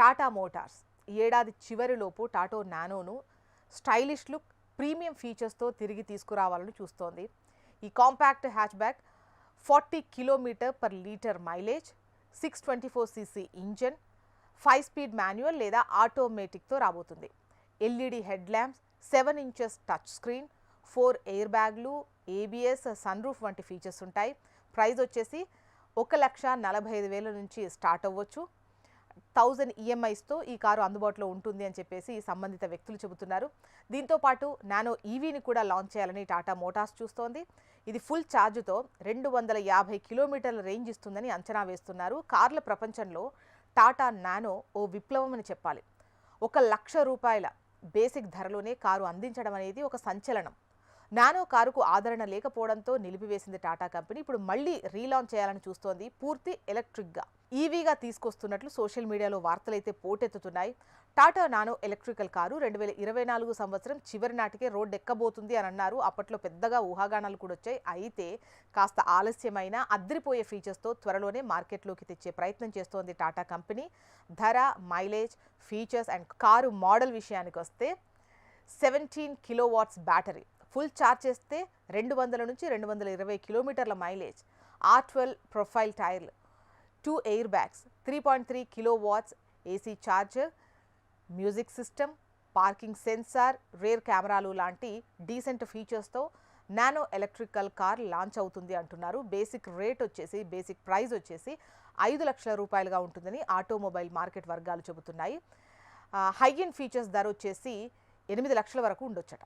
Tata Motors ఈ ఏడాది చివరిలోపు టాటో నానోను స్టైలిష్ లుక్ ప్రీమియం ఫీచర్స్తో తిరిగి తీసుకురావాలని చూస్తోంది. ఈ compact hatchback forty kilometre per litre mileage six twenty four CC engine five speed manual లేదా ఆటోమేటిక్తో రాబోతుంది. LED head lamps seven inches touch screen four air బ్యాగ్లు ఏబిఎస్ సన్ రూఫ్ వంటి ఫీచర్స్ ఉంటాయి. ప్రైస్ వచ్చేసి ఒక లక్ష నలభై ఐదు వేల నుంచి స్టార్ట్ అవ్వచ్చు. థౌజండ్ ఈఎంఐస్తో ఈ కారు అందుబాటులో ఉంటుంది అని చెప్పేసి సంబంధిత వ్యక్తులు చెబుతున్నారు. దీంతో పాటు నానో ఈవీని కూడా లాంచ్ చేయాలని టాటా మోటార్స్ చూస్తోంది. ఇది ఫుల్ ఛార్జ్తో రెండు వందల యాభై కిలోమీటర్ల రేంజ్ ఇస్తుందని అంచనా వేస్తున్నారు. కార్ల ప్రపంచంలో టాటా నానో ఓ విప్లవం అని చెప్పాలి. ఒక లక్ష రూపాయల బేసిక్ ధరలోనే కారు అందించడం అనేది ఒక సంచలనం. నానో కారుకు ఆదరణ లేకపోవడంతో నిలిపివేసింది టాటా కంపెనీ. ఇప్పుడు మళ్ళీ రీలాంచ్ చేయాలని చూస్తోంది పూర్తి ఎలక్ట్రిక్గా. ఈవీగా తీసుకొస్తున్నట్లు సోషల్ మీడియాలో వార్తలైతే పోటెత్తుతున్నాయి. టాటా నానో ఎలక్ట్రికల్ కారు రెండు వేల ఇరవై నాలుగు సంవత్సరం చివరి నాటికే రోడ్ ఎక్కబోతుంది అని అన్నారు. అప్పట్లో పెద్దగా ఊహాగానాలు కూడా వచ్చాయి. అయితే కాస్త ఆలస్యమైన అద్దరిపోయే ఫీచర్స్తో త్వరలోనే మార్కెట్లోకి తెచ్చే ప్రయత్నం చేస్తోంది టాటా కంపెనీ. ధర mileage features and car model విషయానికి వస్తే seventeen kilo watts battery full charge చేస్తే రెండు వందల నుంచి రెండు వందల ఇరవై కిలోమీటర్ల మైలేజ్. ఆర్ ట్వెల్వ్ ప్రొఫైల్ టైర్లు two air bags three point three kilo watts AC charger music system parking sensor rear కెమెరాలు లాంటి డీసెంట్ ఫీచర్స్తో నానో ఎలక్ట్రికల్ కార్ లాంచ్ అవుతుంది అంటున్నారు. బేసిక్ రేట్ వచ్చేసి బేసిక్ ప్రైస్ వచ్చేసి ఐదు లక్షల రూపాయలుగా ఉంటుందని ఆటోమొబైల్ మార్కెట్ వర్గాలు చెబుతున్నాయి. హై ఎండ్ ఫీచర్స్ ధర వచ్చేసి ఎనిమిది లక్షల వరకు ఉండొచ్చట.